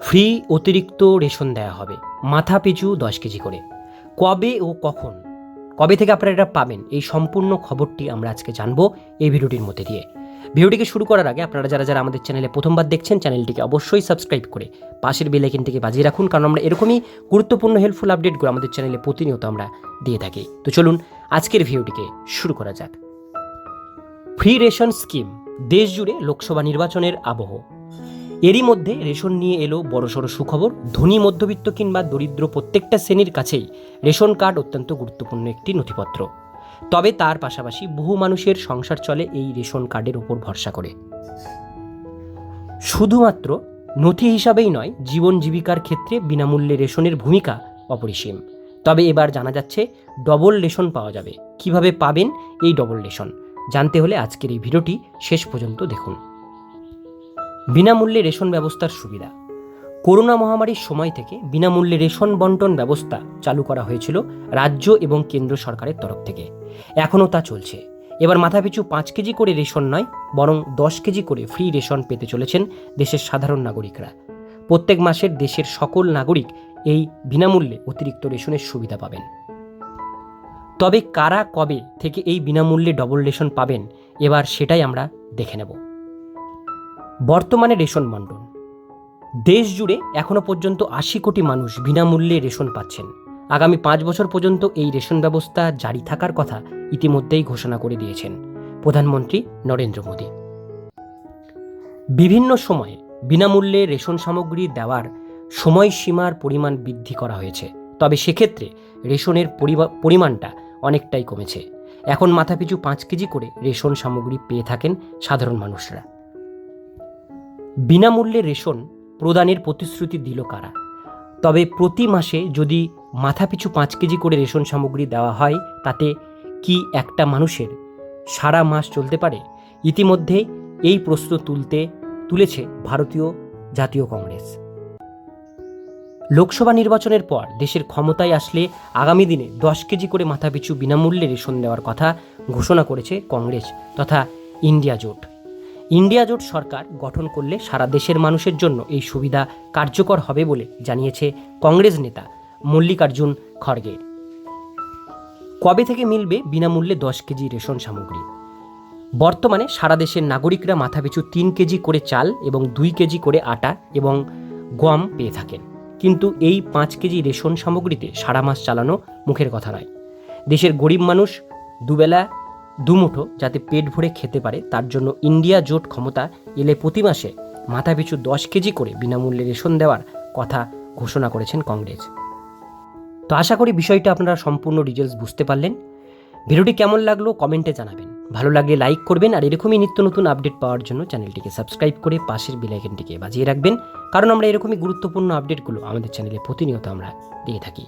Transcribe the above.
Free অতিরিক্ত ration দেওয়া হবে, মাথা পিছু দশ কেজি করে। কবে ও কখন? কবে থেকে আপনারা এটা পাবেন? এই সম্পূর্ণ খবরটি আমরা আজকে জানব এই ভিডিওটির মধ্যে দিয়ে। ভিডিওটিকে শুরু করার আগে আপনারা যারা যারা আমাদের চ্যানেলে প্রথমবার দেখছেন, চ্যানেলটিকে অবশ্যই সাবস্ক্রাইব করে পাশের বেল আইকনটিকে বাজিয়ে রাখুন, কারণ আমরা এরকমই গুরুত্বপূর্ণ হেল্পফুল আপডেটগুলো আমাদের চ্যানেলে প্রতিনিয়ত আমরা দিয়ে থাকি। তো চলুন আজকের ভিডিওটিকে শুরু করা যাক। ফ্রি রেশন স্কিম দেশ জুড়ে লোকসভা নির্বাচনের আবহ। এরই মধ্যে রেশন নিয়ে এলো বড়সড় সুখবর। ধনী, মধ্যবিত্ত কিংবা দরিদ্র প্রত্যেকটা শ্রেণির কাছেই রেশন কার্ড অত্যন্ত গুরুত্বপূর্ণ একটি নথিপত্র। তবে তার পাশাপাশি বহু মানুষের সংসার চলে এই রেশন কার্ডের উপর ভরসা করে। শুধুমাত্র নথি হিসাবেই নয়, জীবন জীবিকার ক্ষেত্রে বিনামূল্যে রেশনের ভূমিকা অপরিসীম। তবে এবার জানা যাচ্ছে, ডবল রেশন পাওয়া যাবে। কীভাবে পাবেন এই ডবল রেশন? জানতে হলে আজকের এই ভিডিওটি শেষ পর্যন্ত দেখুন। বিনামূল্যে রেশন ব্যবস্থার সুবিধা। করোনা মহামারীর সময় থেকে বিনামূল্যে রেশন বন্টন ব্যবস্থা চালু করা হয়েছিল রাজ্য এবং কেন্দ্র সরকারের তরফ থেকে। এখনও তা চলছে। এবার মাথাপিছু পাঁচ কেজি করে রেশন নয়, বরং দশ কেজি করে ফ্রি রেশন পেতে চলেছেন দেশের সাধারণ নাগরিকরা। প্রত্যেক মাসের দেশের সকল নাগরিক এই বিনামূল্যে অতিরিক্ত রেশনের সুবিধা পাবেন। তবে কারা কবে থেকে এই বিনামূল্যে ডবল রেশন পাবেন, এবার সেটাই আমরা দেখে নেব। বর্তমানে রেশন বন্টন দেশ জুড়ে এখনও পর্যন্ত আশি কোটি মানুষ বিনামূল্যে রেশন পাচ্ছেন। আগামী পাঁচ বছর পর্যন্ত এই রেশন ব্যবস্থা জারি থাকার কথা ইতিমধ্যেই ঘোষণা করে দিয়েছেন প্রধানমন্ত্রী নরেন্দ্র মোদী। বিভিন্ন সময়ে বিনামূল্যে রেশন সামগ্রী দেওয়ার সময়সীমার পরিমাণ বৃদ্ধি করা হয়েছে। তবে সেক্ষেত্রে রেশনের পরিমাণটা অনেকটাই কমেছে। এখন মাথাপিছু পাঁচ কেজি করে রেশন সামগ্রী পেয়ে থাকেন সাধারণ মানুষরা। বিনামূল্যে রেশন প্রদানের প্রতিশ্রুতি দিল কারা? তবে প্রতি মাসে যদি মাথাপিছু পাঁচ কেজি করে রেশন সামগ্রী দেওয়া হয়, তাতে কি একটা মানুষের সারা মাস চলতে পারে? ইতিমধ্যে এই প্রশ্ন তুলতে তুলেছে ভারতীয় জাতীয় কংগ্রেস। লোকসভা নির্বাচনের পর দেশের ক্ষমতায় আসলে আগামী দিনে দশ কেজি করে মাথাপিছু বিনামূল্যে রেশন দেওয়ার কথা ঘোষণা করেছে কংগ্রেস তথা ইন্ডিয়া জোট। ইন্ডিয়া জোট সরকার গঠন করলে সারা দেশের মানুষের জন্য এই সুবিধা কার্যকর হবে বলে জানিয়েছে কংগ্রেস নেতা মল্লিকার্জুন খড়গে। কবে থেকে মিলবে বিনামূল্যে দশ কেজি রেশন সামগ্রী? বর্তমানে সারা দেশের নাগরিকরা মাথাপিছু তিন কেজি করে চাল এবং দুই কেজি করে আটা এবং গম পেয়ে থাকেন। কিন্তু এই পাঁচ কেজি রেশন সামগ্রীতে সারা মাস চালানো মুখের কথা নয়। দেশের গরিব মানুষ দুবেলা দুমুঠো যাতে পেট ভরে খেতে পারে, তার জন্য ইন্ডিয়া জোট ক্ষমতা এলে প্রতি মাসে মাথাপিছু দশ কেজি করে বিনামূল্যে রেশন দেওয়ার কথা ঘোষণা করেছেন কংগ্রেস। তো আশা করি বিষয়টা আপনারা সম্পূর্ণ ডিটেলস বুঝতে পারলেন। ভিডিওটি কেমন লাগল কমেন্টে জানাবেন। ভালো লাগলে লাইক করবেন আর এরকমই নিত্য নতুন আপডেট পাওয়ার জন্য চ্যানেলটিকে সাবস্ক্রাইব করে পাশের বেলাইকনটিকে বাজিয়ে রাখবেন। কারণ আমরা এরকমই গুরুত্বপূর্ণ আপডেটগুলো আমাদের চ্যানেলে প্রতিনিয়ত আমরা দিয়ে থাকি।